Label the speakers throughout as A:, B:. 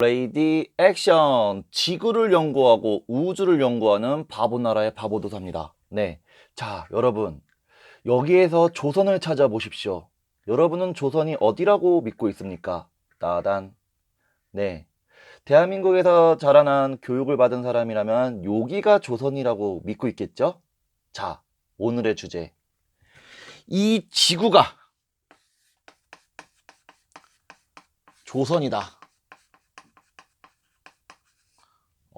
A: 레이디 액션 지구를 연구하고 우주를 연구하는 바보 나라의 바보도사입니다. 네. 자, 여러분. 여기에서 조선을 찾아보십시오. 여러분은 조선이 어디라고 믿고 있습니까? 따단. 네. 대한민국에서 자라난 교육을 받은 사람이라면 여기가 조선이라고 믿고 있겠죠? 자, 오늘의 주제. 이 지구가 조선이다.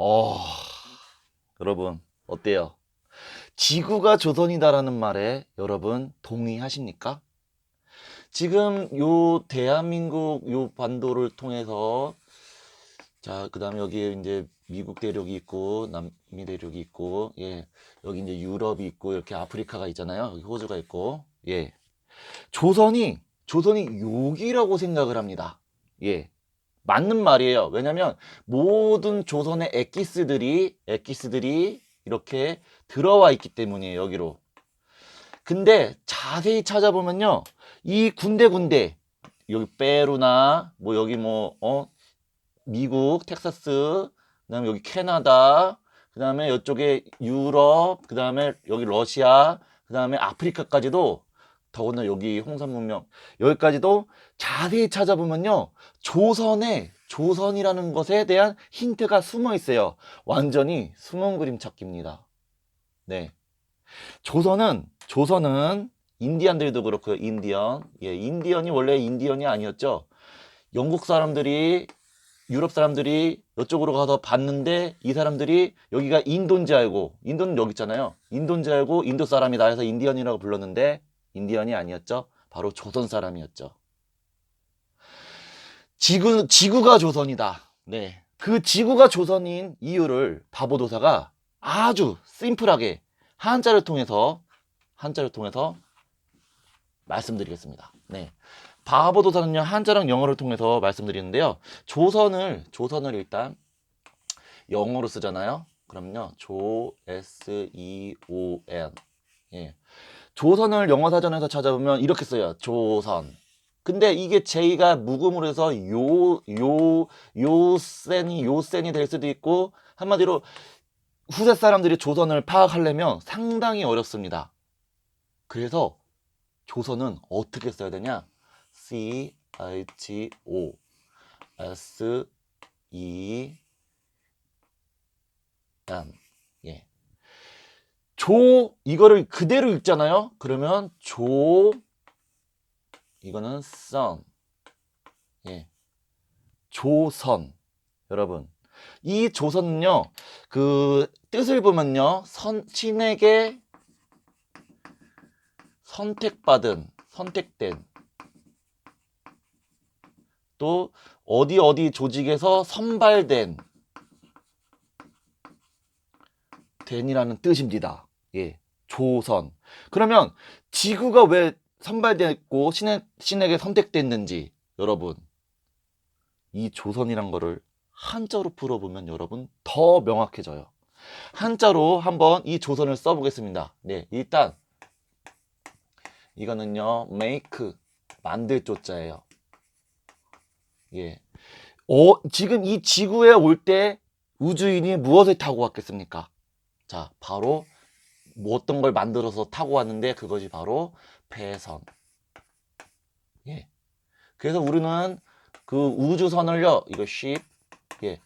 A: 어, 여러분, 어때요? 지구가 조선이다라는 말에 여러분 동의하십니까? 지금 요 대한민국 요 반도를 통해서 자, 그 다음에 여기에 이제 미국 대륙이 있고 남미 대륙이 있고 예, 여기 이제 유럽이 있고 이렇게 아프리카가 있잖아요. 여기 호주가 있고 예. 조선이 조선이 여기라고 생각을 합니다. 예. 맞는 말이에요. 왜냐면 모든 조선의 엑기스들이 엑기스들이 이렇게 들어와 있기 때문이에요. 여기로. 근데 자세히 찾아보면요. 이 군데군데 여기 페루나 뭐 여기 뭐 어, 미국 텍사스 그다음에 여기 캐나다 그다음에 이쪽에 유럽 그다음에 여기 러시아 그다음에 아프리카까지도 더구나 여기 홍산 문명 여기까지도 자세히 찾아보면요 조선에 조선이라는 것에 대한 힌트가 숨어 있어요. 완전히 숨은 그림 찾기입니다. 네. 조선은 조선은 인디언들도 그렇고요 인디언. 예 인디언이 원래 인디언이 아니었죠. 영국 사람들이 유럽 사람들이 이쪽으로 가서 봤는데 이 사람들이 여기가 인도인지 알고 인도는 여기 있잖아요. 인도인지 알고 인도 사람이다 해서 인디언이라고 불렀는데 인디언이 아니었죠. 바로 조선 사람이었죠. 지구, 지구가 조선이다. 네. 그 지구가 조선인 이유를 바보도사가 아주 심플하게 한자를 통해서 한자를 통해서 말씀드리겠습니다. 네. 바보도사는요 한자랑 영어를 통해서 말씀드리는데요. 조선을 조선을 일단 영어로 쓰잖아요. 그럼요. 조 S E O N. 예. 조선을 영어 사전에서 찾아보면 이렇게 써요. 조선. 근데 이게 J가 묵음으로 해서 요 요 요센이 요센이 될 수도 있고 한마디로 후세 사람들이 조선을 파악하려면 상당히 어렵습니다. 그래서 조선은 어떻게 써야 되냐? C H O. S E 예. 조 이거를 그대로 읽잖아요. 그러면 조 이거는 sun 예. 조선 여러분 이 조선은요 그 뜻을 보면요 선 신에게 선택받은 선택된 또 어디 어디 조직에서 선발된 된이라는 뜻입니다. 예. 조선. 그러면 지구가 왜 선발됐고 신에, 신에게 선택됐는지 여러분 이 조선이란 거를 한자로 풀어보면 여러분 더 명확해져요. 한자로 한번 이 조선을 써보겠습니다. 네, 일단 이거는요 make 만들 조자예요. 예. 어, 지금 이 지구에 올 때 우주인이 무엇을 타고 왔겠습니까? 자, 바로 뭐 어떤 걸 만들어서 타고 왔는데 그것이 바로 배선. 예. 그래서 우리는 그 우주선을요, 이거 ship, 예.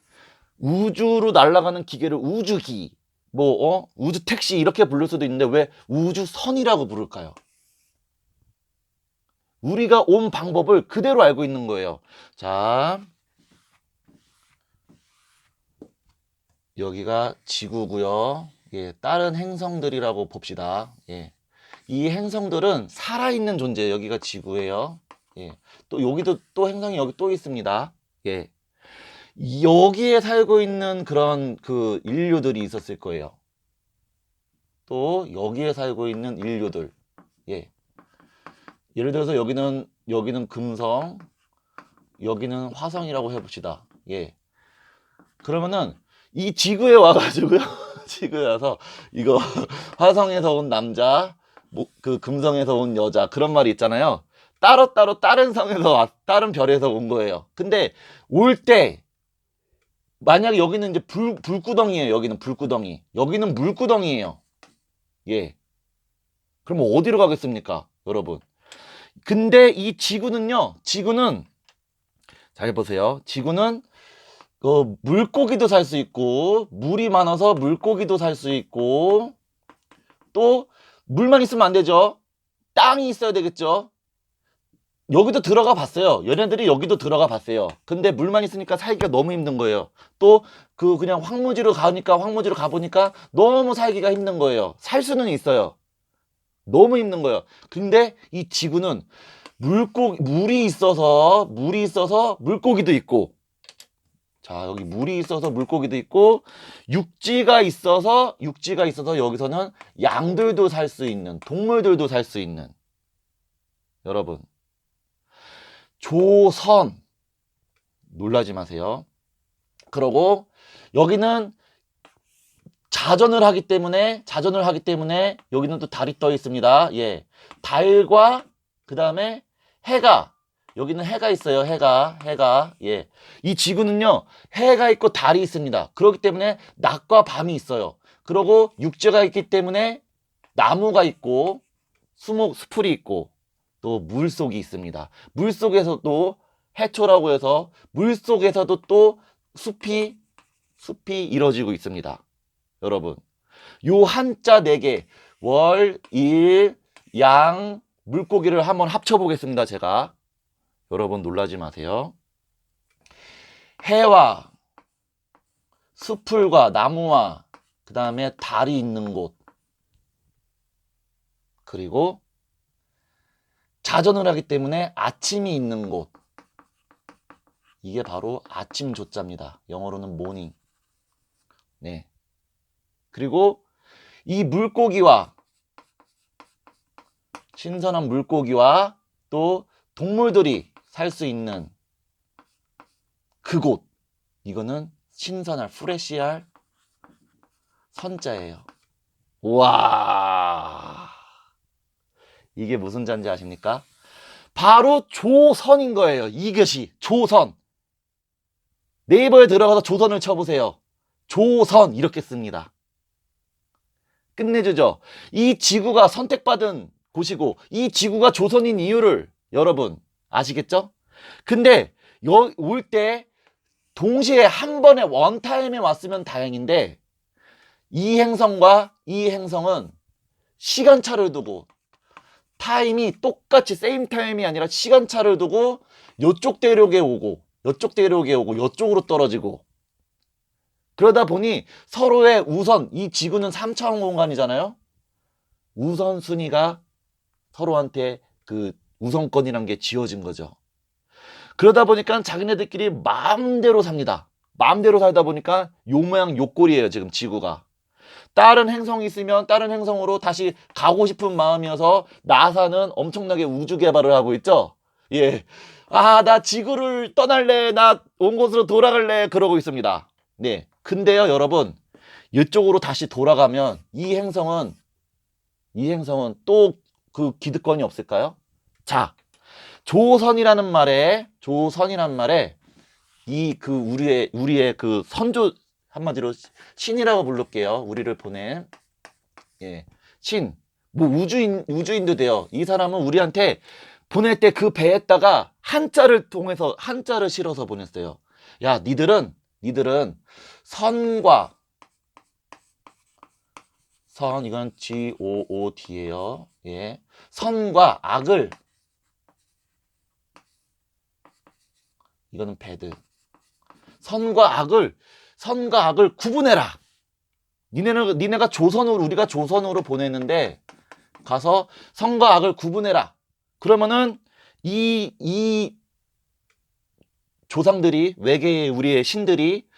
A: 우주로 날아가는 기계를 우주기, 뭐, 어? 우주 택시 이렇게 부를 수도 있는데 왜 우주선이라고 부를까요? 우리가 온 방법을 그대로 알고 있는 거예요. 자, 여기가 지구고요. 예, 다른 행성들이라고 봅시다. 예. 이 행성들은 살아있는 존재예요. 여기가 지구예요. 예. 또 여기도 또 행성이 여기 또 있습니다. 예. 여기에 살고 있는 그런 그 인류들이 있었을 거예요. 또 여기에 살고 있는 인류들. 예. 예를 들어서 여기는 여기는 금성, 여기는 화성이라고 해봅시다. 예. 그러면은 이 지구에 와가지고요. 지구에 와서 이거 화성에서 온 남자, 뭐, 그 금성에서 온 여자 그런 말이 있잖아요. 따로 따로 다른 성에서 왔, 다른 별에서 온 거예요. 근데 올 때 만약에 여기는 이제 불, 불구덩이에요. 여기는 불구덩이. 여기는 물구덩이에요. 예. 그럼 어디로 가겠습니까? 여러분. 근데 이 지구는요, 지구는, 잘 보세요. 지구는, 그, 물고기도 살 수 있고, 물이 많아서 물고기도 살 수 있고, 또, 물만 있으면 안 되죠. 땅이 있어야 되겠죠. 여기도 들어가 봤어요. 얘네들이 여기도 들어가 봤어요. 근데 물만 있으니까 살기가 너무 힘든 거예요. 또 그 그냥 황무지로 가니까 황무지로 가보니까 너무 살기가 힘든 거예요. 살 수는 있어요. 너무 힘든 거예요. 근데 이 지구는 물고 물이 있어서 물이 있어서 물고기도 있고 자 여기 물이 있어서 물고기도 있고 육지가 있어서 육지가 있어서 여기서는 양들도 살 수 있는 동물들도 살 수 있는 여러분 조선 놀라지 마세요. 그러고 여기는 자전을 하기 때문에 자전을 하기 때문에 여기는 또 달이 떠 있습니다. 예. 달과 그다음에 해가 여기는 해가 있어요. 해가 해가 예. 이 지구는요. 해가 있고 달이 있습니다. 그렇기 때문에 낮과 밤이 있어요. 그리고 육지가 있기 때문에 나무가 있고 수목 수풀이 있고 또 물속이 있습니다. 물속에서도 해초라고 해서 물속에서도 또 숲이 숲이 이루어지고 있습니다. 여러분. 요 한자 네 개, 월, 일, 양, 물고기를 한번 합쳐 보겠습니다. 제가. 여러분 놀라지 마세요. 해와 숲풀과 나무와 그 다음에 달이 있는 곳. 그리고 자전을 하기 때문에 아침이 있는 곳. 이게 바로 아침 조자입니다. 영어로는 모닝. 네. 그리고 이 물고기와 신선한 물고기와 또 동물들이 살 수 있는 그곳. 이거는 신선할 프레시할 선자예요. 와. 이게 무슨 잔지 아십니까? 바로 조선인 거예요. 이것이 조선. 네이버에 들어가서 조선을 쳐보세요. 조선 이렇게 씁니다. 끝내주죠. 이 지구가 선택받은 곳이고 이 지구가 조선인 이유를 여러분 아시겠죠? 근데 올 때 동시에 한 번에 원타임에 왔으면 다행인데 이 행성과 이 행성은 시간차를 두고 타임이 똑같이 세임 타임이 아니라 시간차를 두고 요쪽 대륙에 오고 요쪽 대륙에 오고 요쪽으로 떨어지고 그러다 보니 서로의 우선 이 지구는 3차원 공간이잖아요. 우선순위가 서로한테 그 우선권이란 게 지어진 거죠. 그러다 보니까 자기네들끼리 마음대로 삽니다. 마음대로 살다 보니까 요 모양 요 꼴이에요, 지금 지구가. 다른 행성이 있으면 다른 행성으로 다시 가고 싶은 마음이어서 나사는 엄청나게 우주 개발을 하고 있죠. 예. 아, 나 지구를 떠날래. 나 온 곳으로 돌아갈래. 그러고 있습니다. 네. 근데요, 여러분. 이쪽으로 다시 돌아가면 이 행성은 이 행성은 또 그 기득권이 없을까요? 자, 조선이라는 말에 조선이라는 말에 이 그 우리의 우리의 그 선조 한마디로 신이라고 부를게요. 우리를 보낸 예. 신. 뭐 우주인 우주인도 돼요. 이 사람은 우리한테 보낼 때 그 배에다가 한자를 통해서 한자를 실어서 보냈어요. 야, 니들은 니들은 선과 선 이건 G O O D예요. 예. 선과 악을 이거는 배드. 선과 악을 선과 악을 구분해라. 니네는 니네가 조선으로 우리가 조선으로 보냈는데 가서 선과 악을 구분해라. 그러면은 이 이 조상들이 외계의 우리의 신들이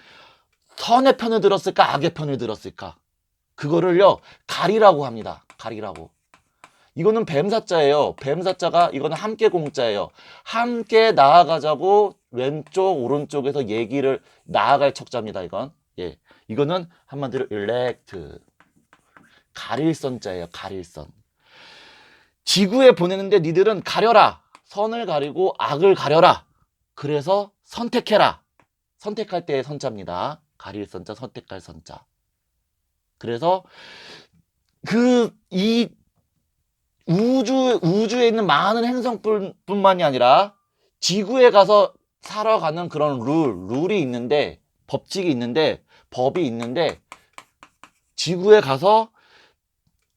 A: 선의 편을 들었을까 악의 편을 들었을까? 그거를요 가리라고 합니다. 가리라고. 이거는 뱀사자예요. 뱀사자가 이거는 함께 공자예요. 함께 나아가자고 왼쪽 오른쪽에서 얘기를 나아갈 척자입니다. 이건 예, 이거는 한마디로 일렉트 가릴선자예요. 가릴선. 지구에 보내는데 니들은 가려라. 선을 가리고 악을 가려라. 그래서 선택해라. 선택할 때의 선자입니다. 가릴 선자, 선택할 선자. 그래서 그 이 우주 우주에 있는 많은 행성뿐만이 아니라 지구에 가서 살아가는 그런 룰, 룰이 있는데 법칙이 있는데 법이 있는데 지구에 가서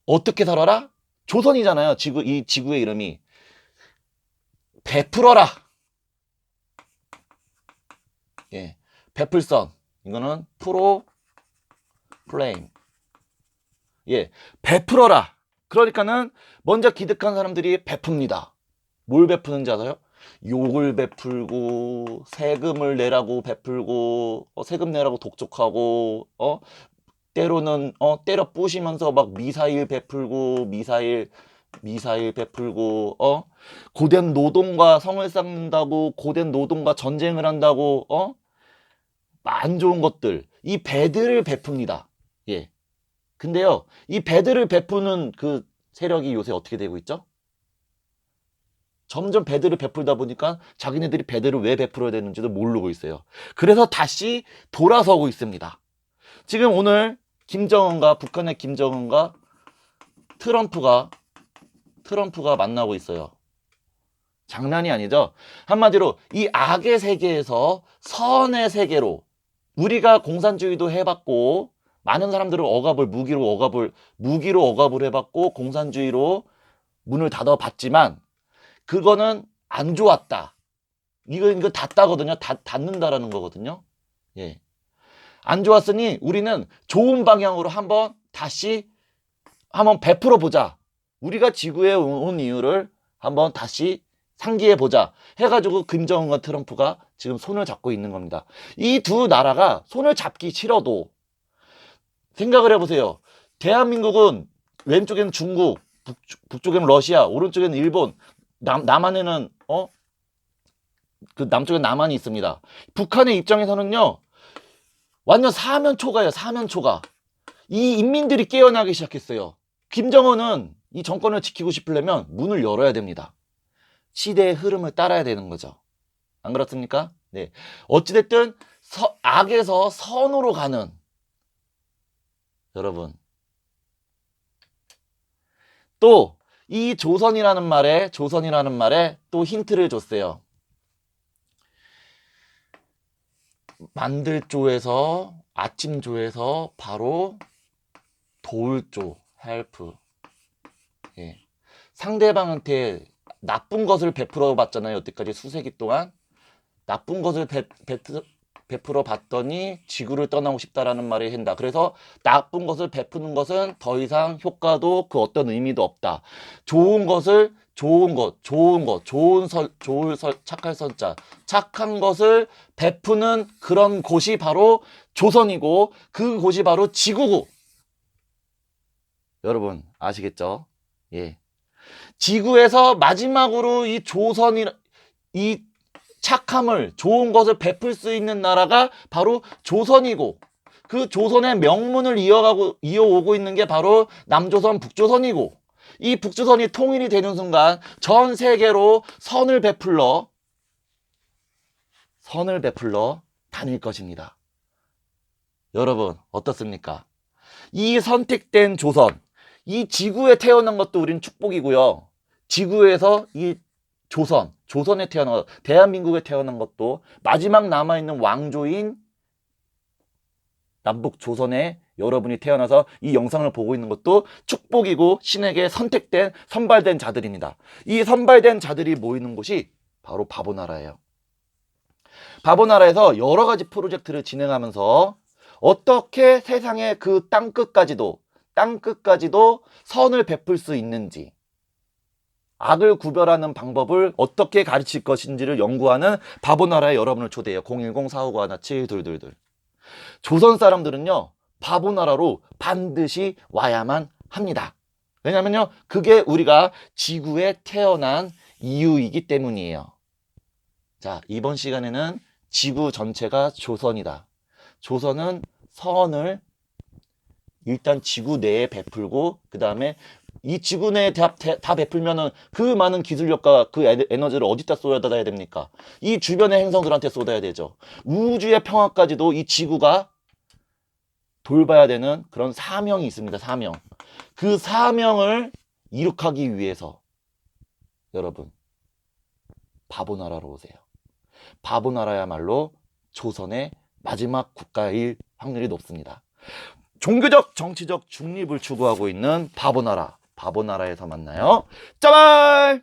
A: 어떻게 살아라? 조선이잖아요. 지구 이 지구의 이름이 베풀어라. 예, 베풀선. 이거는 프로 플레임. 예, 베풀어라. 그러니까는 먼저 기득한 사람들이 베풉니다. 뭘 베푸는지 아세요? 욕을 베풀고 세금을 내라고 베풀고 어, 세금 내라고 독촉하고 어 때로는 어 때려 부시면서 막 미사일 베풀고 미사일 미사일 베풀고 어 고된 노동과 성을 쌓는다고 고된 노동과 전쟁을 한다고 어 안 좋은 것들 이 배들을 베풉니다. 예. 근데요 이 배들을 베푸는 그 세력이 요새 어떻게 되고 있죠? 점점 배들을 베풀다 보니까 자기네들이 배들을 왜 베풀어야 되는지도 모르고 있어요. 그래서 다시 돌아서고 있습니다. 지금 오늘 김정은과 북한의 김정은과 트럼프가 트럼프가 만나고 있어요. 장난이 아니죠. 한마디로 이 악의 세계에서 선의 세계로 우리가 공산주의도 해봤고 많은 사람들은 억압을 무기로 억압을 무기로 억압을 해봤고 공산주의로 문을 닫아봤지만 그거는 안 좋았다. 이거 이거 닫다거든요. 닫, 닫는다라는 거거든요. 예. 안 좋았으니 우리는 좋은 방향으로 한번 다시 한번 베풀어 보자. 우리가 지구에 온 이유를 한번 다시 상기해 보자. 해가지고 김정은과 트럼프가 지금 손을 잡고 있는 겁니다. 이 두 나라가 손을 잡기 싫어도 생각을 해보세요. 대한민국은 왼쪽에는 중국, 북쪽, 에는 러시아, 오른쪽에는 일본, 남, 남한에는 어? 그 남쪽에 남한이 있습니다. 북한의 입장에서는요. 완전 사면초가예요. 사면초가. 이 인민들이 깨어나기 시작했어요. 김정은은 이 정권을 지키고 싶으려면 문을 열어야 됩니다. 시대의 흐름을 따라야 되는 거죠. 안 그렇습니까? 네. 어찌됐든 서, 악에서 선으로 가는 여러분. 또 이 조선이라는 말에 조선이라는 말에 또 힌트를 줬어요. 만들조에서 아침조에서 바로 도울조 헬프 예. 상대방한테 나쁜 것을 베풀어 봤잖아요 여태까지 수세기 동안 나쁜 것을 베, 베, 베풀어 봤더니 지구를 떠나고 싶다라는 말을 한다. 그래서 나쁜 것을 베푸는 것은 더 이상 효과도 그 어떤 의미도 없다. 좋은 것을 좋은 것, 좋은 것, 좋은 설, 좋을 설, 착할 선자, 착한 것을 베푸는 그런 곳이 바로 조선이고 그 곳이 바로 지구고. 여러분 아시겠죠? 예. 지구에서 마지막으로 이 조선이 이 착함을 좋은 것을 베풀 수 있는 나라가 바로 조선이고 그 조선의 명문을 이어가고 이어오고 있는 게 바로 남조선 북조선이고 이 북조선이 통일이 되는 순간 전 세계로 선을 베풀러 선을 베풀러 다닐 것입니다. 여러분 어떻습니까? 이 선택된 조선 이 지구에 태어난 것도 우린 축복이고요. 지구에서 이 조선, 조선에 태어난, 대한민국에 태어난 것도 마지막 남아 있는 왕조인 남북 조선에 여러분이 태어나서 이 영상을 보고 있는 것도 축복이고 신에게 선택된 선발된 자들입니다. 이 선발된 자들이 모이는 곳이 바로 바보나라예요. 바보나라에서 여러 가지 프로젝트를 진행하면서 어떻게 세상의 그 땅끝까지도 땅끝까지도 선을 베풀 수 있는지 악을 구별하는 방법을 어떻게 가르칠 것인지를 연구하는 바보나라에 여러분을 초대해요. 010-459-1722. 조선 사람들은요, 바보나라로 반드시 와야만 합니다. 왜냐면요, 그게 우리가 지구에 태어난 이유이기 때문이에요. 자, 이번 시간에는 지구 전체가 조선이다. 조선은 선을 일단 지구 내에 베풀고, 그 다음에 이 지구 내에 다, 다 베풀면은 그 많은 기술력과 그 에- 에너지를 어디다 쏟아야 됩니까? 이 주변의 행성들한테 쏟아야 되죠. 우주의 평화까지도 이 지구가 돌봐야 되는 그런 사명이 있습니다. 사명. 그 사명을 이룩하기 위해서 여러분 바보 나라로 오세요. 바보 나라야말로 조선의 마지막 국가일 확률이 높습니다. 종교적, 정치적 중립을 추구하고 있는 바보 나라, 바보 나라에서 만나요. 짜발!